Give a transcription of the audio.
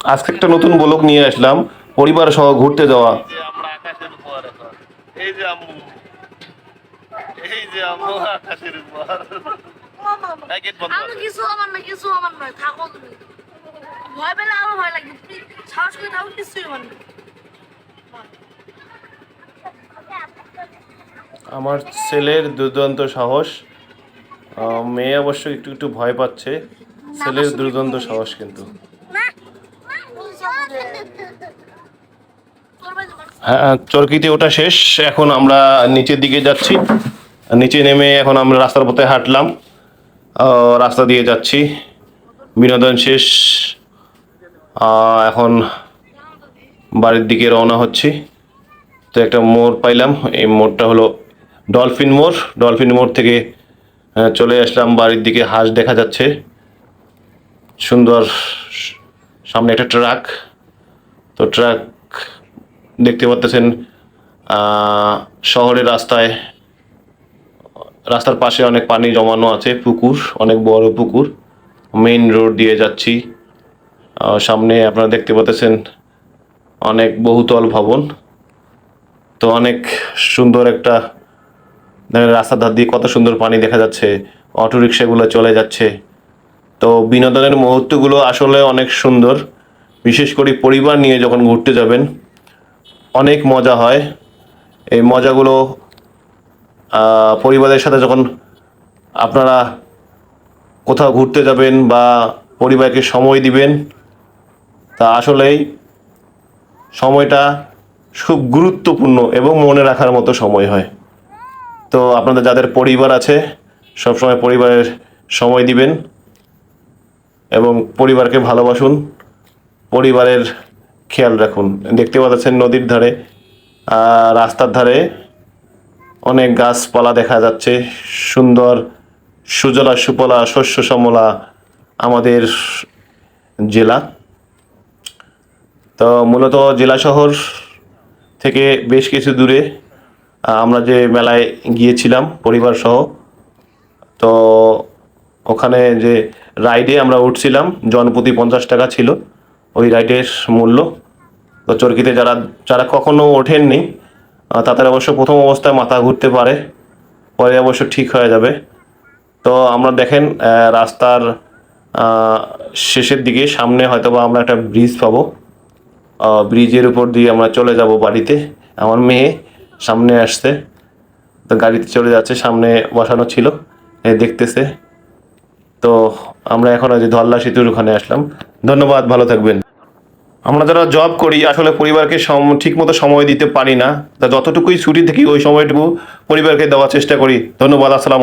আজকে একটা নতুন ব্লক নিয়ে আসলাম পরিবার সহ ঘুরতে যাওয়া। আমরা আকাশের উপর এখন। এই যে আম্মু। এই যে আম্মু আকাশের উপর এই গেট বন্ধ আমি কিছু আমার না কিছু আমার নয় থাকো তুমি। ভয় পেলে আরও ভয় লাগে। সাহস করে থাকো কিছুই আমার না। আমার ছেলের দুর্দান্ত সাহস। আহ, মেয়ে অবশ্য একটু একটু ভয় পাচ্ছে। ছেলের দুর্দান্ত সাহস কিন্তু। চরকিতে ওটা শেষ। এখন আমরা নিচের দিকে যাচ্ছি। নিচে নেমে এখন আমরা রাস্তার পথে হাঁটলাম। রাস্তা দিয়ে যাচ্ছি। বিনোদন শেষ। এখন বাড়ির দিকে রওনা হচ্ছি। তো একটা মোড় পাইলাম। এই মোড়টা হলো ডলফিন মোড়। ডলফিন মোড় থেকে চলে আসলাম। বাড়ির দিকে হাঁস দেখা যাচ্ছে। সুন্দর সামনে একটা ট্রাক। তো ট্রাক দেখতে পাচ্ছেন শহরের রাস্তায়, রাস্তার পাশে অনেক পানি জমানো আছে, পুকুর, অনেক বড় পুকুর। মেইন রোড দিয়ে যাচ্ছি। সামনে আপনারা দেখতে পাচ্ছেন অনেক বহুতল ভবন। তো অনেক সুন্দর একটা রাস্তার ধার দিয়ে কত সুন্দর পানি দেখা যাচ্ছে অটো রিক্সাগুলো চলে যাচ্ছে। তো বিনোদনের মুহূর্তগুলো আসলে অনেক সুন্দর। বিশেষ করে পরিবার নিয়ে যখন ঘুরতে যাবেন, অনেক মজা হয়। এই মজাগুলো পরিবারের সাথে যখন আপনারা কোথাও ঘুরতে যাবেন বা পরিবারকে সময় দিবেন, তা আসলেই সময়টা খুব গুরুত্বপূর্ণ এবং মনে রাখার মতো সময় হয়। তো আপনাদের যাদের পরিবার আছে, সবসময় পরিবারের সময় দিবেন। এবং পরিবারকে ভালোবাসুন, পরিবারের খেয়াল রাখুন। দেখতে পাচ্ছেন নদীর ধারে রাস্তার ধারে অনেক গাছপালা দেখা যাচ্ছে। সুন্দর সুজলা সুপলা শস্য শ্যামলা আমাদের জেলা। তো মূলত জেলা শহর থেকে বেশ কিছু দূরে আমরা যে মেলায় গিয়েছিলাম পরিবার সহ তো ওখানে যে রাইডে আমরা উঠছিলাম, জনপ্রতি পঞ্চাশ টাকা ছিল ওই রাইডের মূল্য। তো চরকিতে যারা যারা কখনো ওঠেননি তাদের অবশ্য প্রথম অবস্থায় মাথা ঘুরতে পারে, পরে অবশ্য ঠিক হয়ে যাবে। তো আমরা দেখেন রাস্তার শেষের দিকে সামনে হয়তো বা আমরা একটা ব্রিজ পাবো। ব্রিজের উপর দিয়ে আমরা চলে যাব বাড়িতে। আমার মেয়ে সামনে আসছে, তো গাড়িতে চলে যাচ্ছে, সামনে বসানো ছিল দেখতেছে। তো আমরা এখন ওই যে ধল্লা সেতুর ওখানে আসলাম। ধন্যবাদ, ভালো থাকবেন। আমরা যারা জব করি, আসলে পরিবারকে ঠিক মতো সময় দিতে পারি না। তা যতটুকুই ছুটি থাকি, ওই সময়টুকু পরিবারকে দেওয়ার চেষ্টা করি। ধন্যবাদ, আসসালাম